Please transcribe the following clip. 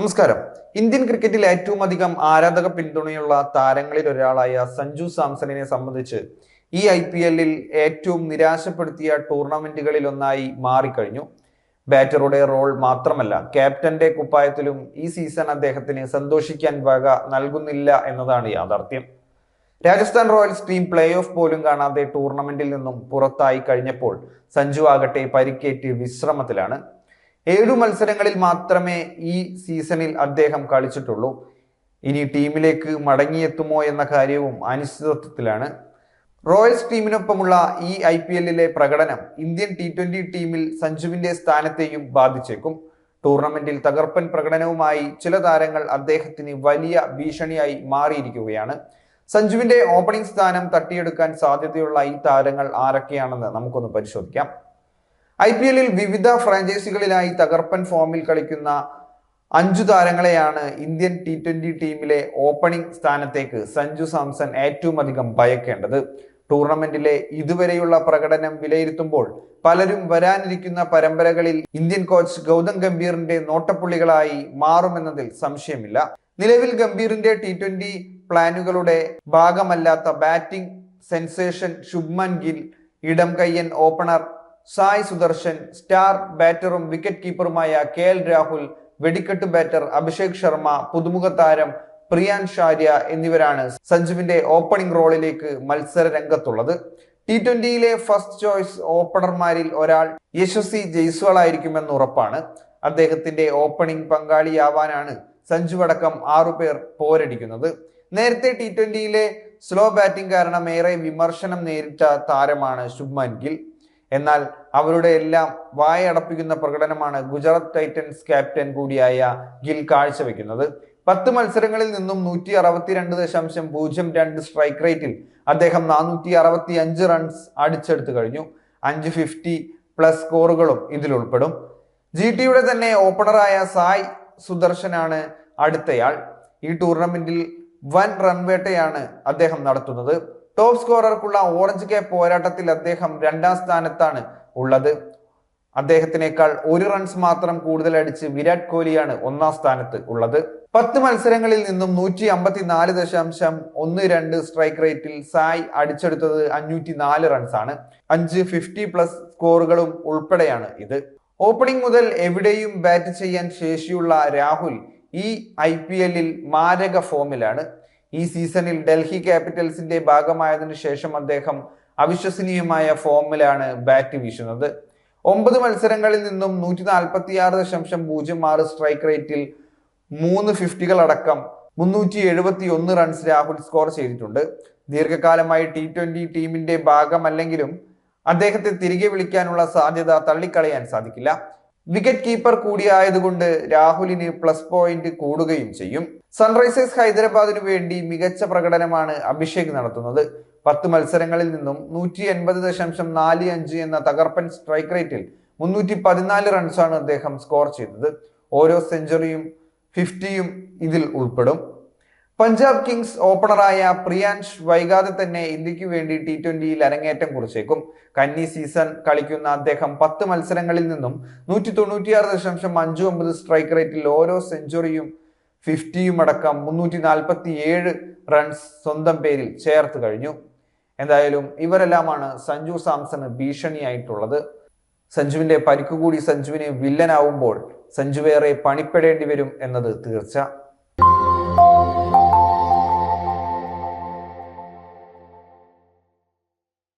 നമസ്കാരം. ഇന്ത്യൻ ക്രിക്കറ്റിൽ ഏറ്റവും അധികം ആരാധക പിന്തുണയുള്ള താരങ്ങളിൽ ഒരാളായ സഞ്ജു സാംസണിനെ സംബന്ധിച്ച് ഈ ഐ പി എല്ലിൽ ഏറ്റവും നിരാശപ്പെടുത്തിയ ടൂർണമെന്റുകളിൽ ഒന്നായി മാറിക്കഴിഞ്ഞു. ബാറ്ററുടെ റോൾ മാത്രമല്ല ക്യാപ്റ്റന്റെ കുപ്പായത്തിലും ഈ സീസൺ അദ്ദേഹത്തിന് സന്തോഷിക്കാൻ വക നൽകുന്നില്ല എന്നതാണ് യാഥാർത്ഥ്യം. Rajasthan royals team play off പോലും കാണാതെ ടൂർണമെന്റിൽ നിന്നും പുറത്തായി കഴിഞ്ഞപ്പോൾ സഞ്ജു ആകട്ടെ പരിക്കേറ്റ് വിശ്രമത്തിലാണ്. ഏഴു മത്സരങ്ങളിൽ മാത്രമേ ഈ സീസണിൽ അദ്ദേഹം കളിച്ചിട്ടുള്ളൂ. ഇനി ടീമിലേക്ക് മടങ്ങിയെത്തുമോ എന്ന കാര്യവും അനിശ്ചിതത്വത്തിലാണ്. റോയൽസ് ടീമിനൊപ്പമുള്ള ഈ ഐ പി എല്ലിലെ പ്രകടനം ഇന്ത്യൻ ടി ട്വന്റി ടീമിൽ സഞ്ജുവിന്റെ സ്ഥാനത്തെയും ബാധിച്ചേക്കും. ടൂർണമെന്റിൽ തകർപ്പൻ പ്രകടനവുമായി ചില താരങ്ങൾ അദ്ദേഹത്തിന് വലിയ ഭീഷണിയായി മാറിയിരിക്കുകയാണ്. സഞ്ജുവിന്റെ ഓപ്പണിംഗ് സ്ഥാനം തട്ടിയെടുക്കാൻ സാധ്യതയുള്ള ഈ താരങ്ങൾ ആരൊക്കെയാണെന്ന് നമുക്കൊന്ന് പരിശോധിക്കാം. ഐ പി എല്ലിൽ വിവിധ ഫ്രാഞ്ചൈസികളിലായി തകർപ്പൻ ഫോമിൽ കളിക്കുന്ന അഞ്ചു താരങ്ങളെയാണ് ഇന്ത്യൻ ടി ട്വന്റി ടീമിലെ ഓപ്പണിംഗ് സ്ഥാനത്തേക്ക് സഞ്ജു സാംസൺ ഏറ്റവും അധികം ഭയക്കേണ്ടത്. ടൂർണമെന്റിലെ ഇതുവരെയുള്ള പ്രകടനം വിലയിരുത്തുമ്പോൾ പലരും വരാനിരിക്കുന്ന പരമ്പരകളിൽ ഇന്ത്യൻ കോച്ച് ഗൗതം ഗംഭീറിന്റെ നോട്ടപ്പുള്ളികളായി മാറുമെന്നതിൽ സംശയമില്ല. നിലവിൽ ഗംഭീറിന്റെ ടി ട്വന്റി പ്ലാനുകളുടെ ഭാഗമല്ലാത്ത ബാറ്റിംഗ് സെൻസേഷൻ ശുഭ്മൻ ഗിൽ ഇടം കയ്യൻ ഓപ്പണർ സായ് സുദർശൻ സ്റ്റാർ ബാറ്ററും വിക്കറ്റ് കീപ്പറുമായ കെ എൽ രാഹുൽ വെടിക്കെട്ട് ബാറ്റർ അഭിഷേക് ശർമ്മ പുതുമുഖ താരം പ്രിയാൻ ഷാര്യ എന്നിവരാണ് സഞ്ജുവിന്റെ ഓപ്പണിംഗ് റോളിലേക്ക് മത്സര രംഗത്തുള്ളത്. ടി ട്വന്റിയിലെ ഫസ്റ്റ് ചോയ്സ് ഓപ്പണർമാരിൽ ഒരാൾ യശസ്വി ജയ്സ്വാൾ ആയിരിക്കുമെന്ന് ഉറപ്പാണ്. അദ്ദേഹത്തിന്റെ ഓപ്പണിംഗ് പങ്കാളിയാവാനാണ് സഞ്ജു അടക്കം ആറുപേർ പോരടിക്കുന്നത്. നേരത്തെ ടി ട്വന്റിയിലെ സ്ലോ ബാറ്റിംഗ് കാരണം ഏറെ വിമർശനം നേരിട്ട താരമാണ് ശുഭ്മാൻ ഗിൽ. എന്നാൽ അവരുടെ എല്ലാം വായടപ്പിക്കുന്ന പ്രകടനമാണ് ഗുജറാത്ത് ടൈറ്റൻസ് ക്യാപ്റ്റൻ കൂടിയായ ഗിൽ കാഴ്ചവെക്കുന്നത്. പത്ത് മത്സരങ്ങളിൽ നിന്നും നൂറ്റി അറുപത്തിരണ്ട് ദശാംശം പൂജ്യം രണ്ട് സ്ട്രൈക്ക് റേറ്റിൽ അദ്ദേഹം നാനൂറ്റി അറുപത്തി അഞ്ച് റൺസ് അടിച്ചെടുത്തു കഴിഞ്ഞു. അഞ്ച് ഫിഫ്റ്റി പ്ലസ് സ്കോറുകളും ഇതിൽ ഉൾപ്പെടും. ജി ടിയുടെ തന്നെ ഓപ്പണറായ സായ് സുദർശനാണ് അടുത്തയാൾ. ഈ ടൂർണമെന്റിൽ വൻ റൺവേട്ടയാണ് അദ്ദേഹം നടത്തുന്നത്. ടോപ്പ് സ്കോറർക്കുള്ള ഓറഞ്ച് കേ പോരാട്ടത്തിൽ അദ്ദേഹം രണ്ടാം സ്ഥാനത്താണ് ഉള്ളത്. അദ്ദേഹത്തിനേക്കാൾ ഒരു റൺസ് മാത്രം കൂടുതൽ അടിച്ച് വിരാട് കോഹ്ലിയാണ് ഒന്നാം സ്ഥാനത്ത് ഉള്ളത്. പത്ത് മത്സരങ്ങളിൽ നിന്നും നൂറ്റി അമ്പത്തി നാല് ദശാംശം ഒന്ന് രണ്ട് സ്ട്രൈക്ക് റേറ്റിൽ സായ് അടിച്ചെടുത്തത് അഞ്ഞൂറ്റി നാല് റൺസാണ് അഞ്ച് ഫിഫ്റ്റി പ്ലസ് സ്കോറുകളും ഉൾപ്പെടെയാണ് ഇത്. ഓപ്പണിംഗ് മുതൽ എവിടെയും ബാറ്റ് ചെയ്യാൻ ശേഷിയുള്ള രാഹുൽ ഈ ഐ പി എല്ലിൽ മാരക ഫോമിലാണ് ഈ സീസണിൽ ഡൽഹി ക്യാപിറ്റൽസിന്റെ ഭാഗമായതിനു ശേഷം അദ്ദേഹം അവിശ്വസനീയമായ ഫോമിലാണ് ബാറ്റ് വീശുന്നത്. ഒമ്പത് മത്സരങ്ങളിൽ നിന്നും നൂറ്റി നാൽപ്പത്തി ആറ് ദശാംശം പൂജ്യം ആറ് സ്ട്രൈക്ക് റേറ്റിൽ മൂന്ന് ഫിഫ്റ്റികൾ അടക്കം മുന്നൂറ്റി എഴുപത്തി ഒന്ന് റൺസ് രാഹുൽ സ്കോർ ചെയ്തിട്ടുണ്ട്. ദീർഘകാലമായി ടി ട്വന്റി ടീമിന്റെ ഭാഗമല്ലെങ്കിലും അദ്ദേഹത്തെ തിരികെ വിളിക്കാനുള്ള സാധ്യത തള്ളിക്കളയാൻ സാധിക്കില്ല. വിക്കറ്റ് കീപ്പർ കൂടിയായതുകൊണ്ട് രാഹുലിന് പ്ലസ് പോയിന്റ് കൂടുകയും ചെയ്യും. സൺറൈസേഴ്സ് ഹൈദരാബാദിനു വേണ്ടി മികച്ച പ്രകടനമാണ് അഭിഷേക് നടത്തുന്നത്. പത്ത് മത്സരങ്ങളിൽ നിന്നും നൂറ്റി എൺപത് ദശാംശം നാല് അഞ്ച് എന്ന തകർപ്പൻ സ്ട്രൈക്ക് റേറ്റിൽ മുന്നൂറ്റി പതിനാല് റൺസാണ് അദ്ദേഹം സ്കോർ ചെയ്തത്. ഓരോ സെഞ്ചുറിയും ഫിഫ്റ്റിയും ഇതിൽ ഉൾപ്പെടും. പഞ്ചാബ് കിങ്സ് ഓപ്പണറായ പ്രിയാൻഷ് വൈകാതെ തന്നെ ഇന്ത്യയ്ക്ക് വേണ്ടി ടി ട്വന്റിയിൽ അരങ്ങേറ്റം കുറിച്ചേക്കും. കന്നി സീസൺ കളിക്കുന്ന അദ്ദേഹം പത്ത് മത്സരങ്ങളിൽ നിന്നും നൂറ്റി തൊണ്ണൂറ്റിയാറ് ദശാംശം അഞ്ച് ഒമ്പത് സ്ട്രൈക്ക് റേറ്റിൽ ഓരോ സെഞ്ചുറിയും ഫിഫ്റ്റിയും അടക്കം മുന്നൂറ്റി നാൽപ്പത്തി ഏഴ് റൺസ് സ്വന്തം പേരിൽ ചേർത്ത് കഴിഞ്ഞു. എന്തായാലും ഇവരെല്ലാമാണ് സഞ്ജു സാംസണ് ഭീഷണിയായിട്ടുള്ളത്. സഞ്ജുവിന്റെ പരിക്കുകൂടി സഞ്ജുവിന് വില്ലനാവുമ്പോൾ സഞ്ജു വേറെ പണിപ്പെടേണ്ടി വരും എന്നത് തീർച്ച.